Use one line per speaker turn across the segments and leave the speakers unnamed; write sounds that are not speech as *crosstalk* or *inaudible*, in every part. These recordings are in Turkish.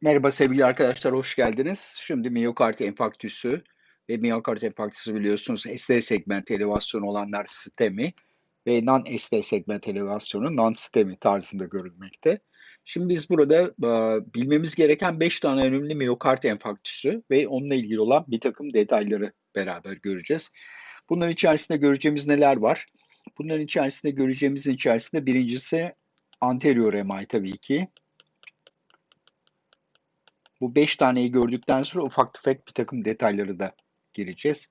Merhaba sevgili arkadaşlar, hoş geldiniz. Şimdi miyokard enfarktüsü ve miyokard enfarktüsü biliyorsunuz ST segment elevasyonu olanlar sistemi ve non-ST segment elevasyonu non-sistemi tarzında görülmekte. Şimdi biz burada e, bilmemiz gereken 5 tane önemli miyokard enfarktüsü ve onunla ilgili olan bir takım detayları beraber göreceğiz. Bunların içerisinde göreceğimiz neler var? Bunların içerisinde göreceğimiz içerisinde birincisi anterior MI tabii ki. Bu beş taneyi gördükten sonra ufak tefek bir takım detayları da gireceğiz.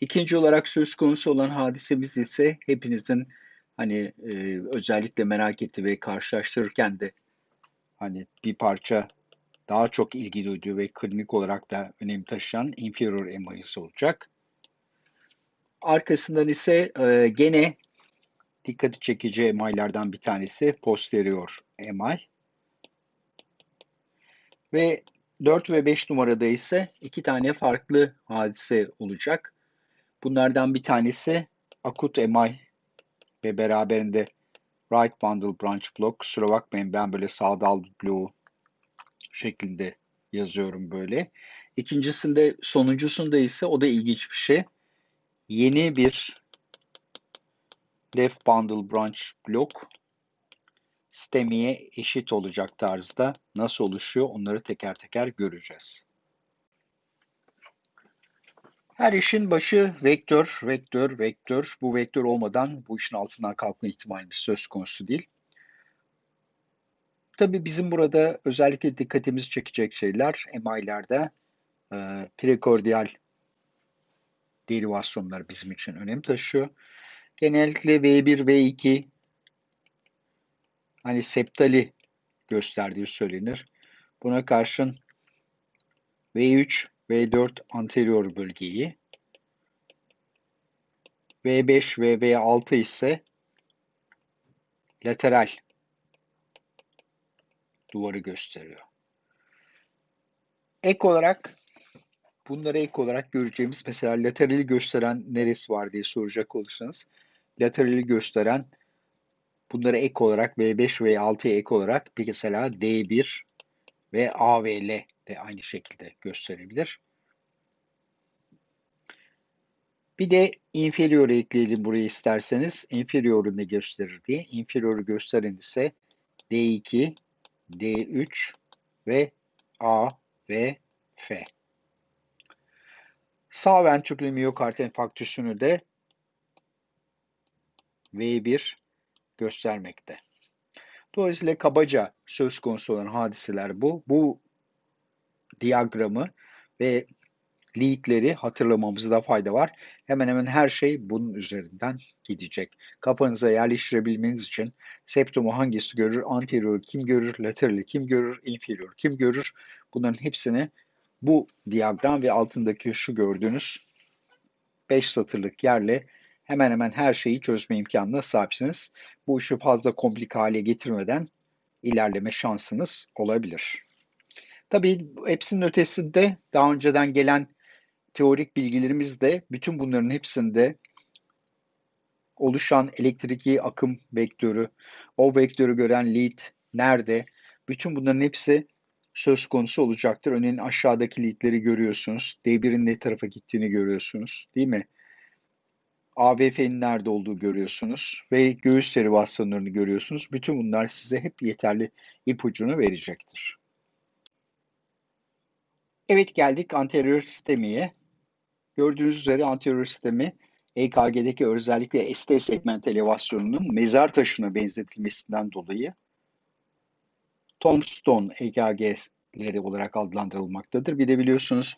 İkinci olarak söz konusu olan hadisemiz ise hepinizin hani e, özellikle merak ettiği ve karşılaştırırken de hani bir parça daha çok ilgi duyduğu ve klinik olarak da önem taşıyan inferior MI'si olacak. Arkasından ise e, gene dikkati çekici MI'lerden bir tanesi posterior MI. Ve 4 ve 5 numarada ise iki tane farklı hadise olacak. Bunlardan bir tanesi akut MI ve beraberinde right bundle branch block. Kusura bakmayın ben böyle sağdal bloğu şeklinde yazıyorum böyle. İkincisinde sonuncusunda ise o da ilginç bir şey. Yeni bir left bundle branch block stemiye eşit olacak tarzda nasıl oluşuyor onları teker teker göreceğiz. Her işin başı vektör, vektör, vektör. Bu vektör olmadan bu işin altından kalkma ihtimalimiz söz konusu değil. Tabii bizim burada özellikle dikkatimizi çekecek şeyler MI'lerde e, prekordial derivasyonlar bizim için önem taşıyor. Genellikle V1, V2 hani septali gösterdiği söylenir. Buna karşın V3, V4 anterior bölgeyi, V5 ve V6 ise lateral duvarı gösteriyor. Ek olarak bunları ek olarak göreceğimiz mesela laterali gösteren neresi var diye soracak olursanız laterali gösteren Bunları ek olarak V5 ve 6'ya ek olarak mesela D1 ve A ve L de aynı şekilde gösterebilir. Bir de inferior'u ekleyelim buraya isterseniz. Inferior'u ne gösterir diye. Inferior'u gösteren ise D2, D3 ve A ve F. Sağ ventriküler miyokard enfarktüsünü de V1, göstermekte. Dolayısıyla kabaca söz konusu olan hadiseler bu. Bu diyagramı ve leadleri hatırlamamızda fayda var. Hemen hemen her şey bunun üzerinden gidecek. Kafanıza yerleştirebilmeniz için septumu hangisi görür, anterior kim görür, lateral kim görür, inferior kim görür bunların hepsini bu diyagram ve altındaki şu gördüğünüz 5 satırlık yerle hemen hemen her şeyi çözme imkanına sahipsiniz. Bu işi fazla komplik hale getirmeden ilerleme şansınız olabilir. Tabii hepsinin ötesinde daha önceden gelen teorik bilgilerimiz de bütün bunların hepsinde oluşan elektriki akım vektörü, o vektörü gören lead nerede? Bütün bunların hepsi söz konusu olacaktır. Örneğin aşağıdaki leadleri görüyorsunuz. D1'in ne tarafa gittiğini görüyorsunuz değil mi? ABF'nin nerede olduğu görüyorsunuz ve göğüs derivasyonlarını görüyorsunuz. Bütün bunlar size hep yeterli ipucunu verecektir. Evet geldik anterior sistemiye. Gördüğünüz üzere anterior sistemi EKG'deki özellikle ST segment elevasyonunun mezar taşına benzetilmesinden dolayı Tombstone EKG'leri olarak adlandırılmaktadır. Bir de biliyorsunuz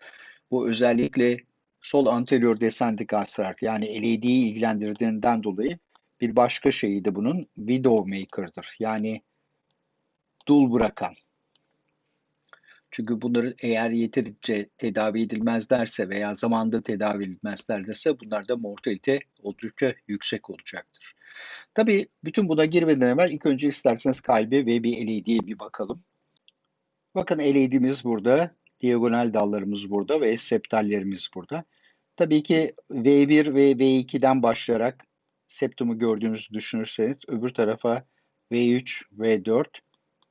bu özellikle sol anterior descending astral yani LAD'yi ilgilendirdiğinden dolayı bir başka şeyi de bunun widowmaker'dır. Yani dul bırakan. Çünkü bunları eğer yeterince tedavi edilmezlerse veya zamanda tedavi edilmezlerse bunlarda mortalite oldukça yüksek olacaktır. Tabii bütün buna girmeden evvel ilk önce isterseniz kalbe ve bir LAD'ye bir bakalım. Bakın LAD'miz burada, diagonal dallarımız burada ve septallerimiz burada. Tabii ki V1 ve V2'den başlayarak septumu gördüğünüzü düşünürseniz öbür tarafa V3, V4,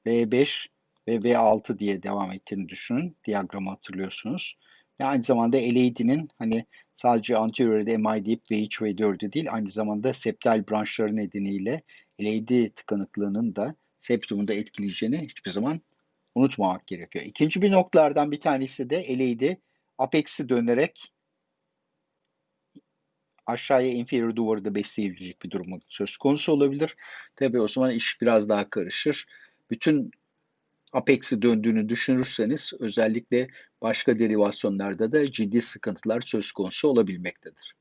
V5 ve V6 diye devam ettiğini düşünün. Diyagramı hatırlıyorsunuz. Ve aynı zamanda LAD'nin hani sadece anterior'de MI deyip V3 V4'ü değil aynı zamanda septal branşları nedeniyle LAD tıkanıklığının da septumu da etkileyeceğini hiçbir zaman unutmamak gerekiyor. İkinci bir noktalardan bir tanesi de LAD apex'i dönerek aşağıya inferior duvarı da besleyebilecek bir durumu söz konusu olabilir. Tabi o zaman iş biraz daha karışır. Bütün apex'i döndüğünü düşünürseniz özellikle başka derivasyonlarda da ciddi sıkıntılar söz konusu olabilmektedir.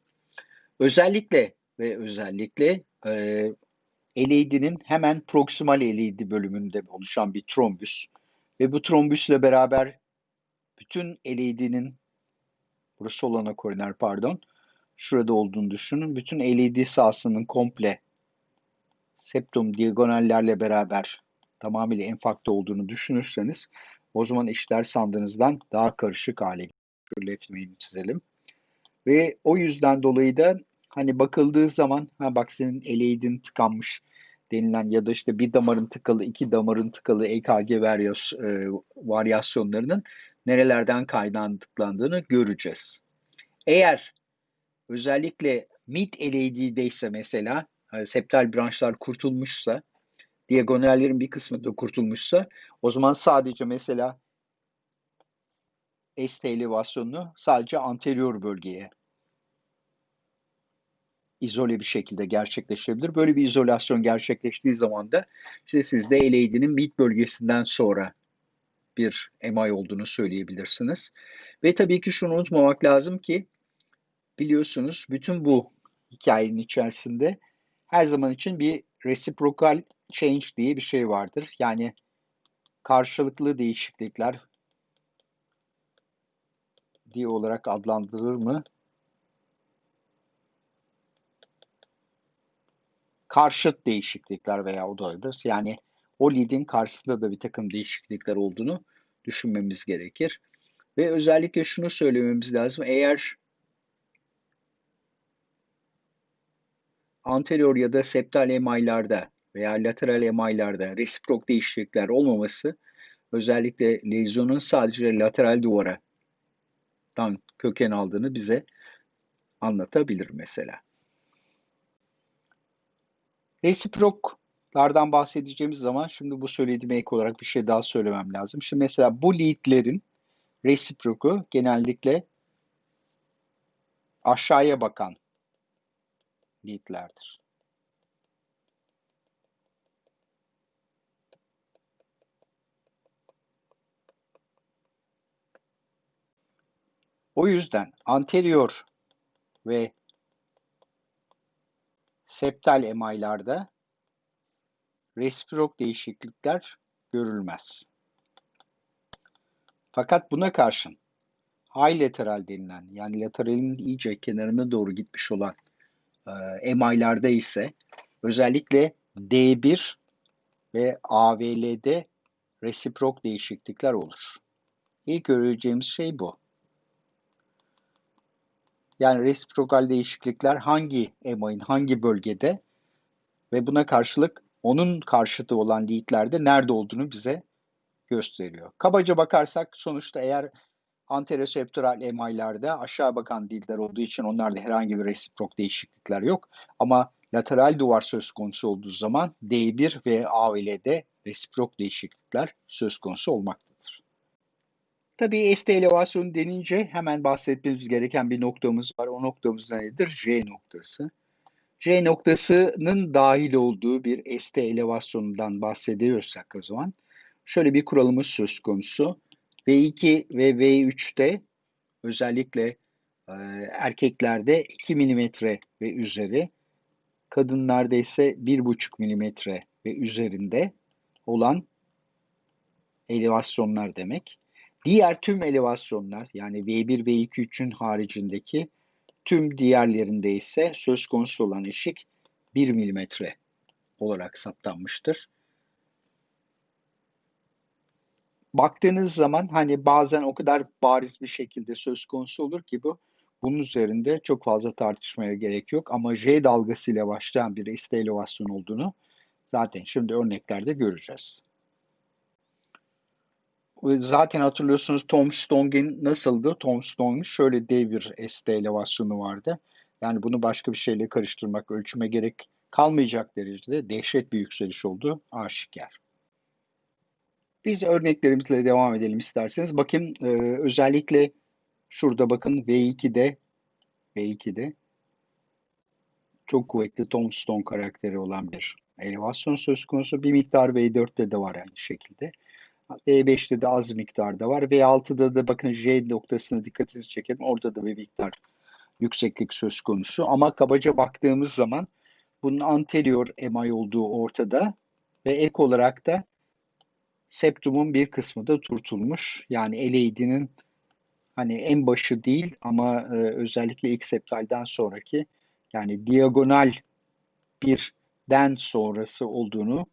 Özellikle ve özellikle e, LAD'nin hemen proksimal LAD bölümünde oluşan bir trombüs ve bu trombüsle beraber bütün LAD'nin burası olana koroner pardon şurada olduğunu düşünün. Bütün LED sahasının komple septum diagonallerle beraber tamamıyla enfakte olduğunu düşünürseniz o zaman işler sandığınızdan daha karışık hale geliyor. Şöyle left çizelim. Ve o yüzden dolayı da hani bakıldığı zaman ha bak senin LED'in tıkanmış denilen ya da işte bir damarın tıkalı, iki damarın tıkalı EKG varyas, e, varyasyonlarının nerelerden kaynaklandığını göreceğiz. Eğer özellikle mid LAD'de ise mesela e, septal branşlar kurtulmuşsa diagonallerin bir kısmı da kurtulmuşsa o zaman sadece mesela ST elevasyonunu sadece anterior bölgeye izole bir şekilde gerçekleşebilir. Böyle bir izolasyon gerçekleştiği zaman da işte sizde LAD'nin mid bölgesinden sonra bir MI olduğunu söyleyebilirsiniz. Ve tabii ki şunu unutmamak lazım ki biliyorsunuz bütün bu hikayenin içerisinde her zaman için bir reciprocal change diye bir şey vardır. Yani karşılıklı değişiklikler diye olarak adlandırılır mı? Karşıt değişiklikler veya o da olabilir. Yani o lead'in karşısında da bir takım değişiklikler olduğunu düşünmemiz gerekir. Ve özellikle şunu söylememiz lazım. Eğer anterior ya da septal emaillarda veya lateral emaillarda resiprok değişiklikler olmaması özellikle lezyonun sadece lateral duvaradan köken aldığını bize anlatabilir mesela. Resiproklardan bahsedeceğimiz zaman şimdi bu söylediğime ek olarak bir şey daha söylemem lazım. Şimdi mesela bu leadlerin resiproku genellikle aşağıya bakan leadlerdir. O yüzden anterior ve septal emaylarda resiprok değişiklikler görülmez. Fakat buna karşın high lateral denilen yani lateralin iyice kenarına doğru gitmiş olan e, MI'larda ise özellikle D1 ve AVL'de resiprok değişiklikler olur. İlk göreceğimiz şey bu. Yani resiprokal değişiklikler hangi MI'nin hangi bölgede ve buna karşılık onun karşıtı olan leadlerde nerede olduğunu bize gösteriyor. Kabaca bakarsak sonuçta eğer antereseptoral MI'lerde aşağı bakan diller olduğu için onlarda herhangi bir resiprok değişiklikler yok. Ama lateral duvar söz konusu olduğu zaman D1 ve AVL'de resiprok değişiklikler söz konusu olmaktadır. Tabii ST elevasyonu denince hemen bahsetmemiz gereken bir noktamız var. O noktamız nedir? J noktası. J noktasının dahil olduğu bir ST elevasyonundan bahsediyorsak o zaman şöyle bir kuralımız söz konusu. V2 ve V3'te özellikle e, erkeklerde 2 mm ve üzeri, kadınlarda ise 1,5 mm ve üzerinde olan elevasyonlar demek. Diğer tüm elevasyonlar yani V1 ve V2-3'ün haricindeki tüm diğerlerinde ise söz konusu olan eşik 1 mm olarak saptanmıştır. baktığınız zaman hani bazen o kadar bariz bir şekilde söz konusu olur ki bu bunun üzerinde çok fazla tartışmaya gerek yok ama J dalgasıyla başlayan bir estelovasyon olduğunu zaten şimdi örneklerde göreceğiz. Zaten hatırlıyorsunuz Tom Stong'in nasıldı? Tom Stong'un şöyle dev bir ST elevasyonu vardı. Yani bunu başka bir şeyle karıştırmak, ölçüme gerek kalmayacak derecede dehşet bir yükseliş oldu aşikar. Biz örneklerimizle devam edelim isterseniz. Bakın e, özellikle şurada bakın V2'de V2'de çok kuvvetli tombstone karakteri olan bir elevasyon söz konusu. Bir miktar V4'te de var aynı şekilde. V5'te de az miktarda var. V6'da da bakın J noktasına dikkatinizi çekelim. Orada da bir miktar yükseklik söz konusu. Ama kabaca baktığımız zaman bunun anterior emay olduğu ortada ve ek olarak da septumun bir kısmı da turtulmuş. Yani LAD'nin hani en başı değil ama e, özellikle ilk septalden sonraki yani diagonal bir den sonrası olduğunu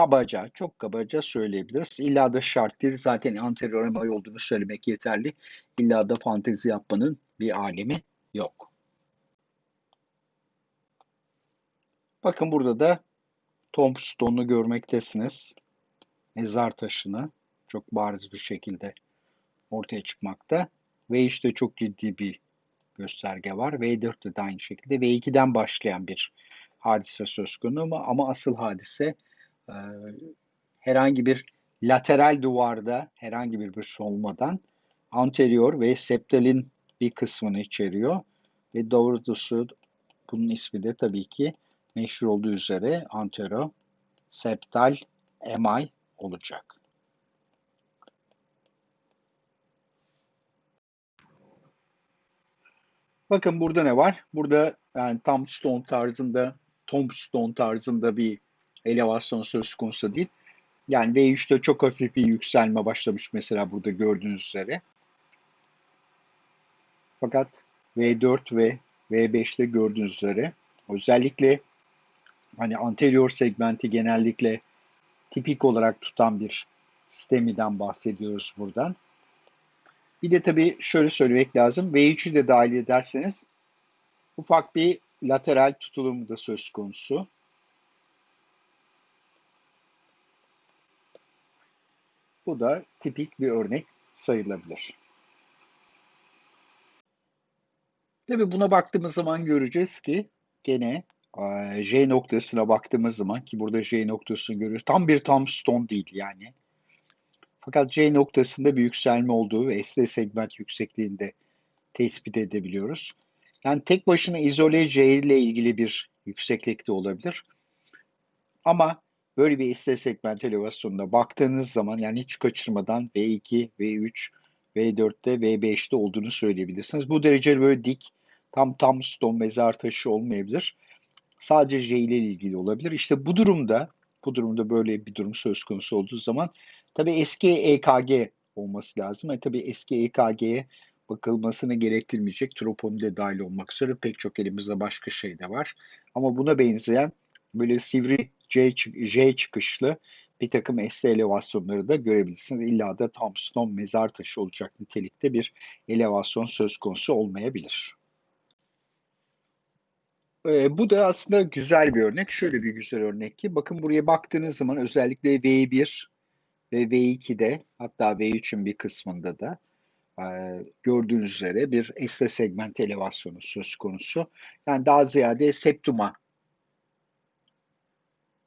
kabaca, çok kabaca söyleyebiliriz. İlla da şart değil. Zaten anterior emay olduğunu söylemek yeterli. İlla da fantezi yapmanın bir alemi yok. Bakın burada da tombstone'u görmektesiniz. Mezar taşını çok bariz bir şekilde ortaya çıkmakta. Ve işte çok ciddi bir gösterge var. V4'te de aynı şekilde. V2'den başlayan bir hadise söz konusu ama asıl hadise e, herhangi bir lateral duvarda herhangi bir bir olmadan anterior ve septalin bir kısmını içeriyor. Ve doğrusu bunun ismi de tabii ki meşhur olduğu üzere antero septal emay olacak. Bakın burada ne var? Burada yani tombstone tarzında tombstone tarzında bir elevasyon söz konusu değil. Yani V3'te çok hafif bir yükselme başlamış mesela burada gördüğünüz üzere. Fakat V4 ve V5'te gördüğünüz üzere özellikle hani anterior segmenti genellikle tipik olarak tutan bir sistemiden bahsediyoruz buradan. Bir de tabii şöyle söylemek lazım. V3'ü de dahil ederseniz ufak bir lateral tutulumu da söz konusu. Bu da tipik bir örnek sayılabilir. Tabi buna baktığımız zaman göreceğiz ki gene J noktasına baktığımız zaman ki burada J noktasını görüyoruz. Tam bir tam stone değil yani. Fakat J noktasında bir yükselme olduğu ve SD segment yüksekliğinde tespit edebiliyoruz. Yani tek başına izole J ile ilgili bir yükseklikte olabilir. Ama böyle bir SD segment elevasyonuna baktığınız zaman yani hiç kaçırmadan V2, V3, V4'te, V5'te olduğunu söyleyebilirsiniz. Bu derece böyle dik, tam tam stone mezar taşı olmayabilir. Sadece J ile ilgili olabilir. İşte bu durumda, bu durumda böyle bir durum söz konusu olduğu zaman tabii eski EKG olması lazım. E tabii eski EKG'ye bakılmasını gerektirmeyecek. Troponi de dahil olmak üzere pek çok elimizde başka şey de var. Ama buna benzeyen böyle sivri J, J çıkışlı bir takım ST elevasyonları da görebilirsiniz. İlla da Tombstone mezar taşı olacak nitelikte bir elevasyon söz konusu olmayabilir. Ee, bu da aslında güzel bir örnek. Şöyle bir güzel örnek ki bakın buraya baktığınız zaman özellikle V1 ve V2'de hatta V3'ün bir kısmında da e, gördüğünüz üzere bir ST segment elevasyonu söz konusu. Yani daha ziyade septuma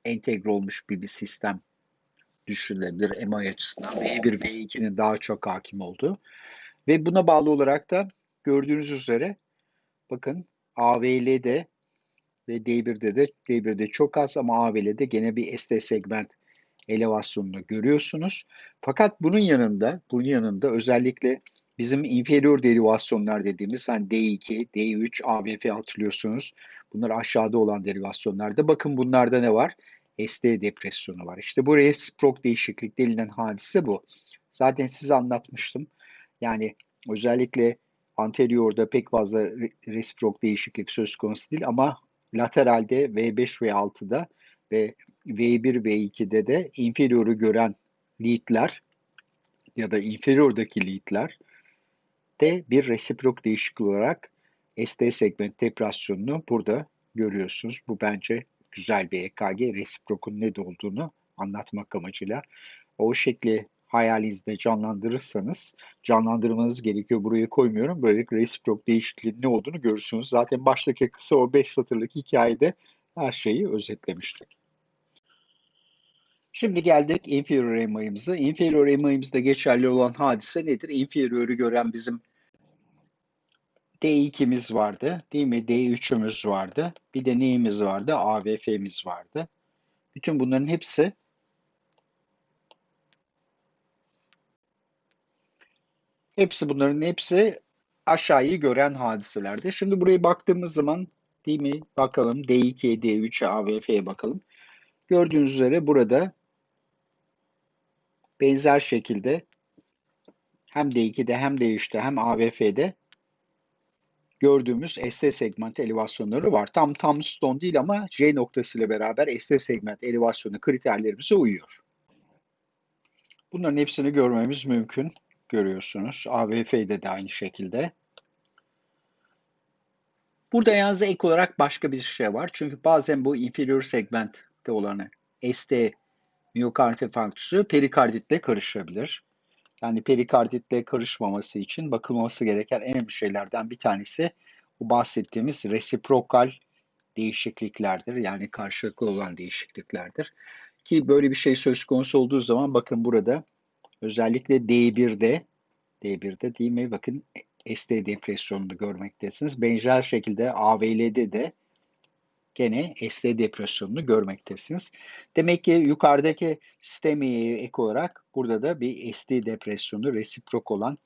entegre olmuş bir, bir sistem düşünülebilir MI açısından. V1, V2'nin daha çok hakim olduğu. Ve buna bağlı olarak da gördüğünüz üzere bakın AVL'de ve D1'de de D1'de çok az ama AVL'de gene bir ST segment elevasyonunu görüyorsunuz. Fakat bunun yanında bunun yanında özellikle bizim inferior derivasyonlar dediğimiz hani D2, D3, AVF hatırlıyorsunuz. Bunlar aşağıda olan derivasyonlarda. Bakın bunlarda ne var? ST depresyonu var. İşte bu reciprok değişiklik denilen hadise bu. Zaten size anlatmıştım. Yani özellikle anteriorda pek fazla reciprok değişiklik söz konusu değil ama lateralde V5 ve 6'da ve V1 ve 2'de de inferior'u gören leadler ya da inferior'daki leadler de bir reciprok değişiklik olarak ST segment depresyonunu burada görüyorsunuz. Bu bence güzel bir EKG reciprokun ne olduğunu anlatmak amacıyla o şekli hayalinizde canlandırırsanız canlandırmanız gerekiyor. Buraya koymuyorum. Böylelikle resiprok değişikliğin ne olduğunu görürsünüz. Zaten baştaki kısa o 5 satırlık hikayede her şeyi özetlemiştik. Şimdi geldik inferior EMA'yımıza. Inferior EMA'yımızda geçerli olan hadise nedir? Inferior'u gören bizim D2'miz vardı. Değil mi? D3'ümüz vardı. Bir de neyimiz vardı? AVF'miz vardı. Bütün bunların hepsi hepsi bunların hepsi aşağıyı gören hadiselerdi. Şimdi buraya baktığımız zaman değil mi? Bakalım D2, D3'e, AVF'ye bakalım. Gördüğünüz üzere burada benzer şekilde hem D2'de hem D3'te hem AVF'de gördüğümüz ST segment elevasyonları var. Tam tam stone değil ama J noktası ile beraber ST segment elevasyonu kriterlerimize uyuyor. Bunların hepsini görmemiz mümkün. Görüyorsunuz. AVF'de de aynı şekilde. Burada yalnız ek olarak başka bir şey var. Çünkü bazen bu inferior segmentte olanı ST miyokard infarktüsü perikarditle karışabilir. Yani perikarditle karışmaması için bakılması gereken en önemli şeylerden bir tanesi bu bahsettiğimiz resiprokal değişikliklerdir. Yani karşılıklı olan değişikliklerdir. Ki böyle bir şey söz konusu olduğu zaman bakın burada özellikle D1'de D1'de değil mi? Bakın ST depresyonunu görmektesiniz. Benzer şekilde AVL'de de gene ST depresyonunu görmektesiniz. Demek ki yukarıdaki sistemiye ek olarak burada da bir ST depresyonu resiprok olan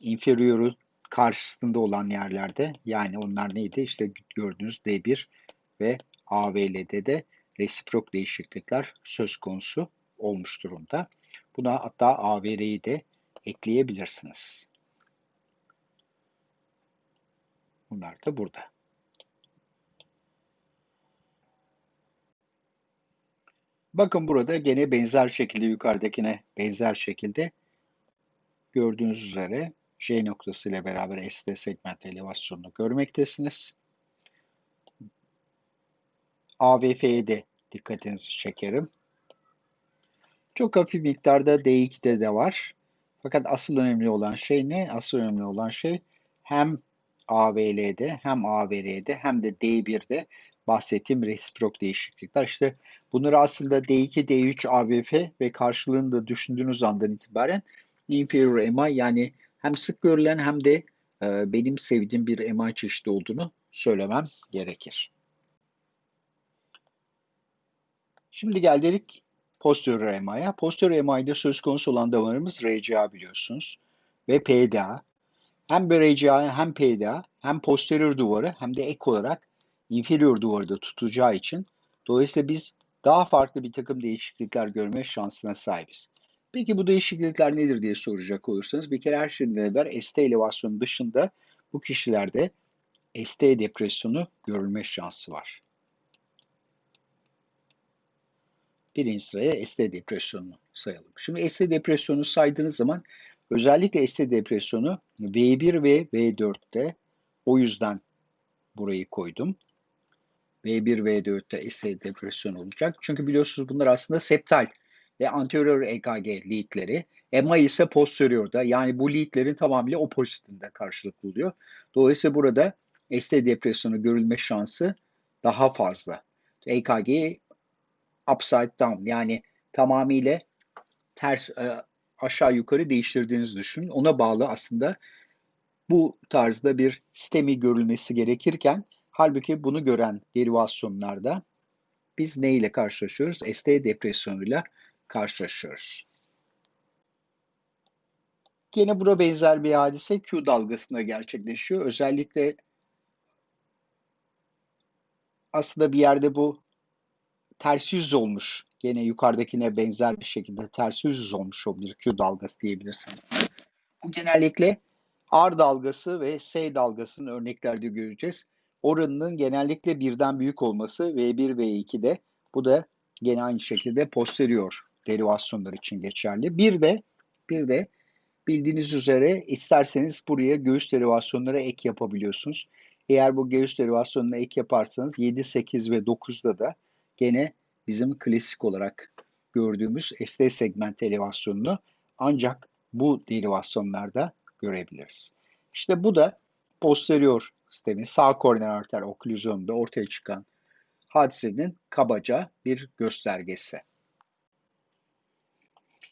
inferior'u karşısında olan yerlerde yani onlar neydi? İşte gördüğünüz D1 ve AVL'de de resiprok değişiklikler söz konusu olmuş durumda. Buna hatta AVR'yi de ekleyebilirsiniz. Bunlar da burada. Bakın burada gene benzer şekilde yukarıdakine benzer şekilde gördüğünüz üzere J noktası ile beraber ST segment elevasyonunu görmektesiniz. AVF'ye de dikkatinizi çekerim. Çok hafif miktarda D2'de de var. Fakat asıl önemli olan şey ne? Asıl önemli olan şey hem AVL'de hem AVR'de hem de D1'de bahsettiğim resiprok değişiklikler. İşte bunları aslında D2, D3, AVF ve karşılığını da düşündüğünüz andan itibaren inferior MI yani hem sık görülen hem de e, benim sevdiğim bir MI çeşidi olduğunu söylemem gerekir. Şimdi geldik posterior MI'ye. Posterior MI'de söz konusu olan damarımız RCA biliyorsunuz ve PDA. Hem RCA hem PDA hem posterior duvarı hem de ek olarak inferior duvarda tutacağı için dolayısıyla biz daha farklı bir takım değişiklikler görme şansına sahibiz. Peki bu değişiklikler nedir diye soracak olursanız bir kere her şeyden evvel ST elevasyonu dışında bu kişilerde ST depresyonu görülme şansı var. Birinci sıraya ST depresyonunu sayalım. Şimdi ST depresyonu saydığınız zaman özellikle ST depresyonu V1 ve V4'te o yüzden burayı koydum. V1, V4'te ST depresyon olacak. Çünkü biliyorsunuz bunlar aslında septal ve anterior EKG leadleri. EMA ise posteriorda. Yani bu leadlerin tamamıyla oppositinde karşılıklı oluyor. Dolayısıyla burada ST depresyonu görülme şansı daha fazla. EKG upside down yani tamamıyla ters e, aşağı yukarı değiştirdiğinizi düşünün. Ona bağlı aslında bu tarzda bir sistemi görülmesi gerekirken halbuki bunu gören derivasyonlarda biz ne ile karşılaşıyoruz? ST depresyonuyla karşılaşıyoruz. Yine buna benzer bir hadise Q dalgasında gerçekleşiyor. Özellikle aslında bir yerde bu ters yüz olmuş. Gene yukarıdakine benzer bir şekilde ters yüz olmuş olabilir. Q dalgası diyebilirsiniz. Bu genellikle R dalgası ve S dalgasının örneklerde göreceğiz. Oranının genellikle birden büyük olması V1 ve V2'de bu da gene aynı şekilde posterior derivasyonlar için geçerli. Bir de bir de bildiğiniz üzere isterseniz buraya göğüs derivasyonlara ek yapabiliyorsunuz. Eğer bu göğüs derivasyonuna ek yaparsanız 7, 8 ve 9'da da gene bizim klasik olarak gördüğümüz ST segment elevasyonunu ancak bu derivasyonlarda görebiliriz. İşte bu da posterior sistemin sağ koroner arter oklüzyonunda ortaya çıkan hadisenin kabaca bir göstergesi.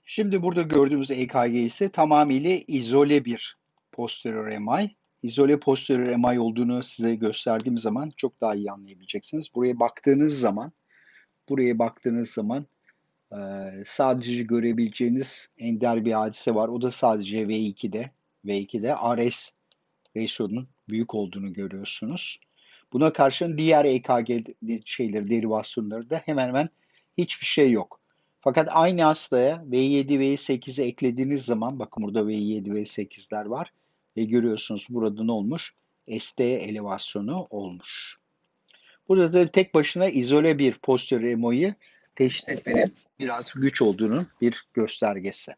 Şimdi burada gördüğümüz EKG ise tamamıyla izole bir posterior MI. İzole posterior MI olduğunu size gösterdiğim zaman çok daha iyi anlayabileceksiniz. Buraya baktığınız zaman buraya baktığınız zaman sadece görebileceğiniz ender bir hadise var. O da sadece V2'de. V2'de RS rasyonun büyük olduğunu görüyorsunuz. Buna karşın diğer EKG şeyleri, derivasyonları da hemen hemen hiçbir şey yok. Fakat aynı hastaya V7, V8'i eklediğiniz zaman, bakın burada V7, V8'ler var ve görüyorsunuz burada ne olmuş? ST elevasyonu olmuş. Burada da tek başına izole bir posterior MO'yu teşhis etmenin biraz güç olduğunun bir göstergesi.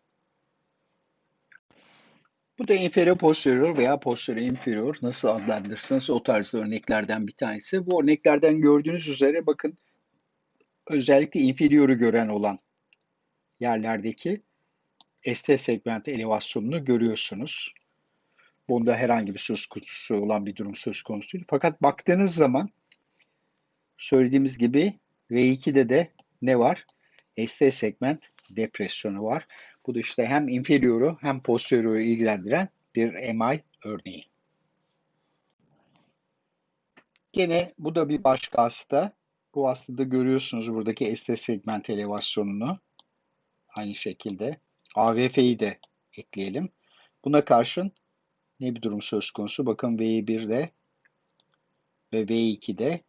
Bu da inferior posterior veya posterior inferior nasıl adlandırırsanız o tarzda örneklerden bir tanesi. Bu örneklerden gördüğünüz üzere bakın özellikle inferior'u gören olan yerlerdeki ST segment elevasyonunu görüyorsunuz. Bunda herhangi bir söz konusu olan bir durum söz konusu değil. Fakat baktığınız zaman söylediğimiz gibi V2'de de ne var? ST segment depresyonu var. Bu da işte hem inferioru hem posterioru ilgilendiren bir MI örneği. Gene bu da bir başka hasta. Bu hastada görüyorsunuz buradaki ST segment elevasyonunu. Aynı şekilde AVF'yi de ekleyelim. Buna karşın ne bir durum söz konusu? Bakın V1'de ve V2'de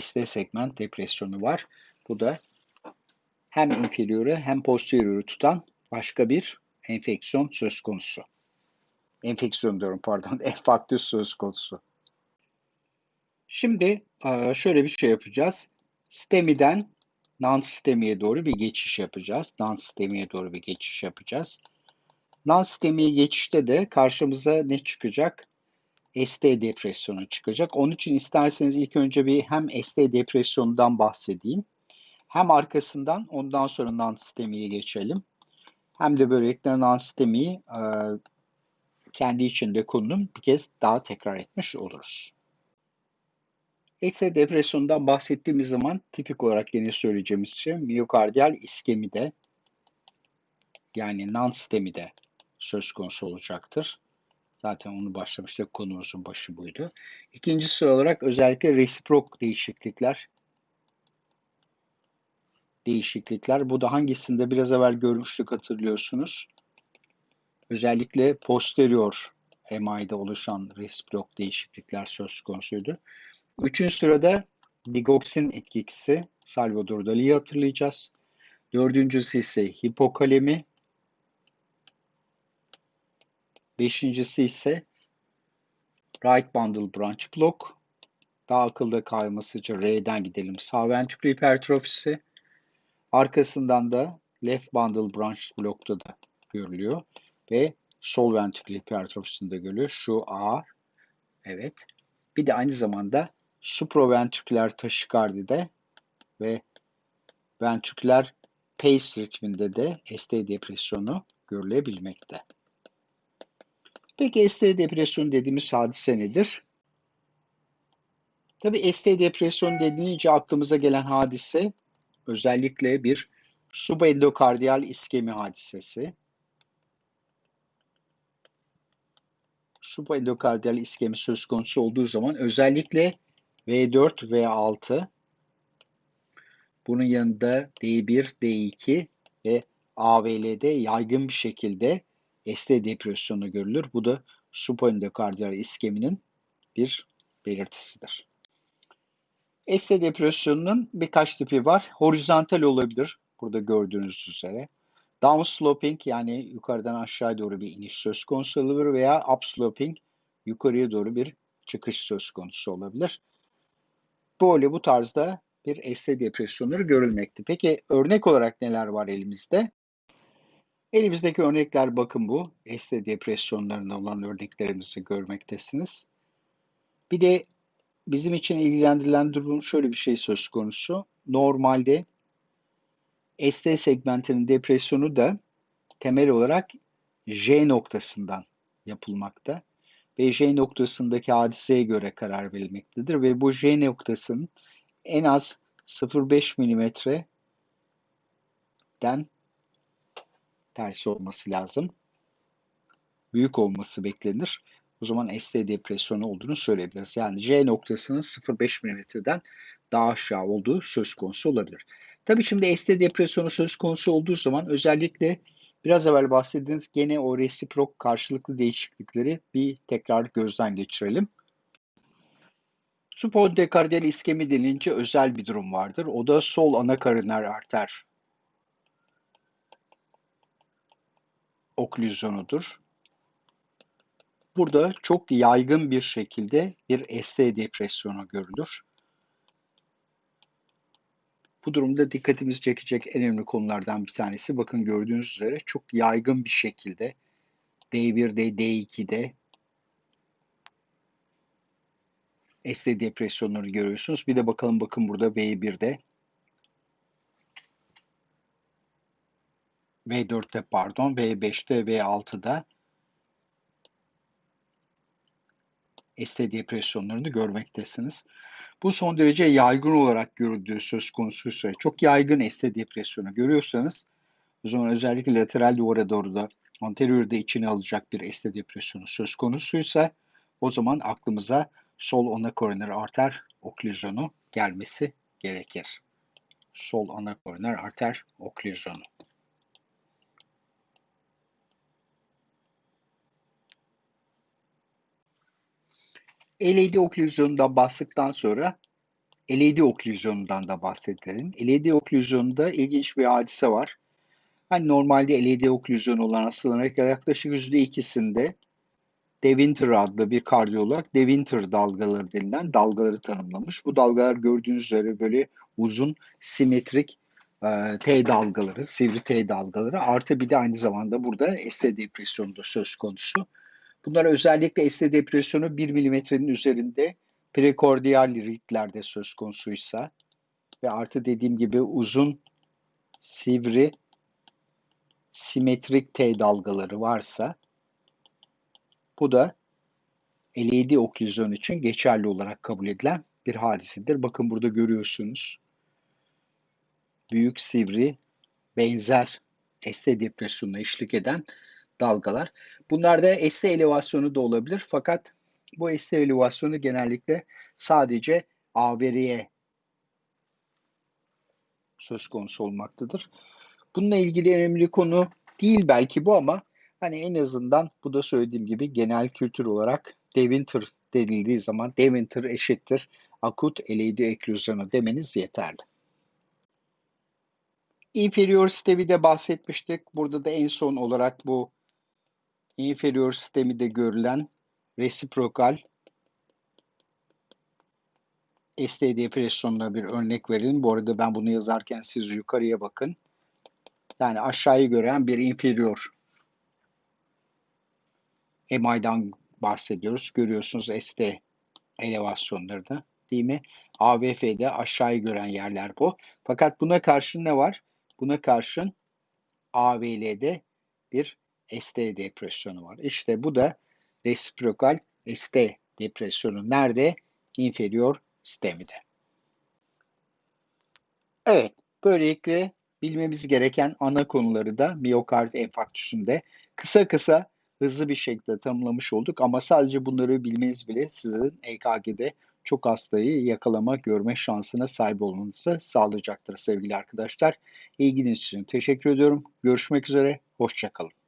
ST segment depresyonu var. Bu da hem inferior'ı hem posterior'ı tutan başka bir enfeksiyon söz konusu. Enfeksiyon diyorum pardon, *laughs* enfarktüs söz konusu. Şimdi e, şöyle bir şey yapacağız. Stemiden non-stemiye doğru bir geçiş yapacağız. Non-stemiye doğru bir geçiş yapacağız. Non-stemiye geçişte de karşımıza ne çıkacak? ST depresyonu çıkacak. Onun için isterseniz ilk önce bir hem ST depresyonundan bahsedeyim. Hem arkasından ondan sonra non-sistemiye geçelim. Hem de böylelikle non-sistemiyi e, kendi içinde konunun bir kez daha tekrar etmiş oluruz. Ekse depresyondan bahsettiğimiz zaman tipik olarak yine söyleyeceğimiz şey miyokardiyal iskemide yani non-sistemide söz konusu olacaktır. Zaten onu başlamıştık. Konumuzun başı buydu. İkincisi olarak özellikle resiprok değişiklikler değişiklikler. Bu da hangisinde biraz evvel görmüştük hatırlıyorsunuz. Özellikle posterior MI'de oluşan resiprok değişiklikler söz konusuydu. Üçüncü sırada digoksin etkisi Salvador Dali'yi hatırlayacağız. Dördüncüsü ise hipokalemi. Beşincisi ise right bundle branch block. Daha akılda kalması için R'den gidelim. Sağ ventrikül hipertrofisi. Arkasından da left bundle branch block'ta da görülüyor ve sol ventrikül hipertrofisinde görülüyor. Şu A. Evet. Bir de aynı zamanda supraventriküler taşikardide ve ventriküler pace ritminde de ST depresyonu görülebilmekte. Peki ST depresyonu dediğimiz hadise nedir? Tabi ST depresyonu dediğince aklımıza gelen hadise özellikle bir subendokardiyal iskemi hadisesi. Subendokardiyal iskemi söz konusu olduğu zaman özellikle V4, V6 bunun yanında D1, D2 ve AVL'de yaygın bir şekilde ST depresyonu görülür. Bu da subendokardiyal iskeminin bir belirtisidir. ST depresyonunun birkaç tipi var. Horizontal olabilir. Burada gördüğünüz üzere. Downsloping yani yukarıdan aşağı doğru bir iniş söz konusu olabilir veya upsloping yukarıya doğru bir çıkış söz konusu olabilir. Böyle bu tarzda bir ST depresyonları görülmekte. Peki örnek olarak neler var elimizde? Elimizdeki örnekler bakın bu. ST depresyonlarında olan örneklerimizi görmektesiniz. Bir de bizim için ilgilendirilen durum şöyle bir şey söz konusu. Normalde ST segmentinin depresyonu da temel olarak J noktasından yapılmakta ve J noktasındaki hadiseye göre karar verilmektedir ve bu J noktasının en az 0,5 milimetreden tersi olması lazım. Büyük olması beklenir. O zaman ST depresyonu olduğunu söyleyebiliriz. Yani J noktasının 0,5 milimetreden daha aşağı olduğu söz konusu olabilir. Tabii şimdi ST depresyonu söz konusu olduğu zaman özellikle biraz evvel bahsettiğiniz gene o resiprok karşılıklı değişiklikleri bir tekrar gözden geçirelim. Subondekardiyal iskemi denince özel bir durum vardır. O da sol ana kariner arter oklüzyonudur. Burada çok yaygın bir şekilde bir ST depresyonu görülür. Bu durumda dikkatimizi çekecek en önemli konulardan bir tanesi bakın gördüğünüz üzere çok yaygın bir şekilde D1'de, D2'de ST depresyonları görüyorsunuz. Bir de bakalım bakın burada V1'de V4'te pardon, V5'te, V6'da ST depresyonlarını görmektesiniz. Bu son derece yaygın olarak görüldüğü söz konusuysa, çok yaygın ST depresyonu görüyorsanız o zaman özellikle lateral duvara doğru da anteriorda içine alacak bir ST depresyonu söz konusuysa o zaman aklımıza sol ana koroner arter oklüzyonu gelmesi gerekir. Sol ana koroner arter oklüzyonu. LED oklüzyonundan bahsettikten sonra LED oklüzyonundan da bahsedelim. LED oklüzyonunda ilginç bir hadise var. Hani normalde LED oklüzyonu olan hastaların yaklaşık %2'sinde De Winter adlı bir kardiyolog De Winter dalgaları denilen dalgaları tanımlamış. Bu dalgalar gördüğünüz üzere böyle uzun simetrik e, T dalgaları, sivri T dalgaları artı bir de aynı zamanda burada ST depresyonu da söz konusu. Bunlar özellikle ST depresyonu 1 milimetrenin üzerinde prekordiyal ritlerde söz konusuysa ve artı dediğim gibi uzun sivri simetrik T dalgaları varsa bu da LED oklüzyon için geçerli olarak kabul edilen bir hadisedir. Bakın burada görüyorsunuz. Büyük sivri benzer ST depresyonuna eşlik eden dalgalar. Bunlarda ST elevasyonu da olabilir fakat bu ST elevasyonu genellikle sadece AVR'ye söz konusu olmaktadır. Bununla ilgili önemli konu değil belki bu ama hani en azından bu da söylediğim gibi genel kültür olarak De Winter denildiği zaman De Winter eşittir akut LED eklüzyonu demeniz yeterli. Inferior sistemi de bahsetmiştik. Burada da en son olarak bu inferior sistemi de görülen resiprokal ST depresyonuna bir örnek verelim. Bu arada ben bunu yazarken siz yukarıya bakın. Yani aşağıyı gören bir inferior MI'dan bahsediyoruz. Görüyorsunuz ST elevasyonları da değil mi? AVF'de aşağıyı gören yerler bu. Fakat buna karşın ne var? Buna karşın AVL'de bir ST depresyonu var. İşte bu da resiprokal ST depresyonu. Nerede? Inferior sistemide. Evet, böylelikle bilmemiz gereken ana konuları da miyokard enfarktüsünde kısa kısa hızlı bir şekilde tanımlamış olduk ama sadece bunları bilmeniz bile sizin EKG'de çok hastayı yakalama, görme şansına sahip olmanızı sağlayacaktır sevgili arkadaşlar. İlginiz için teşekkür ediyorum. Görüşmek üzere, hoşçakalın.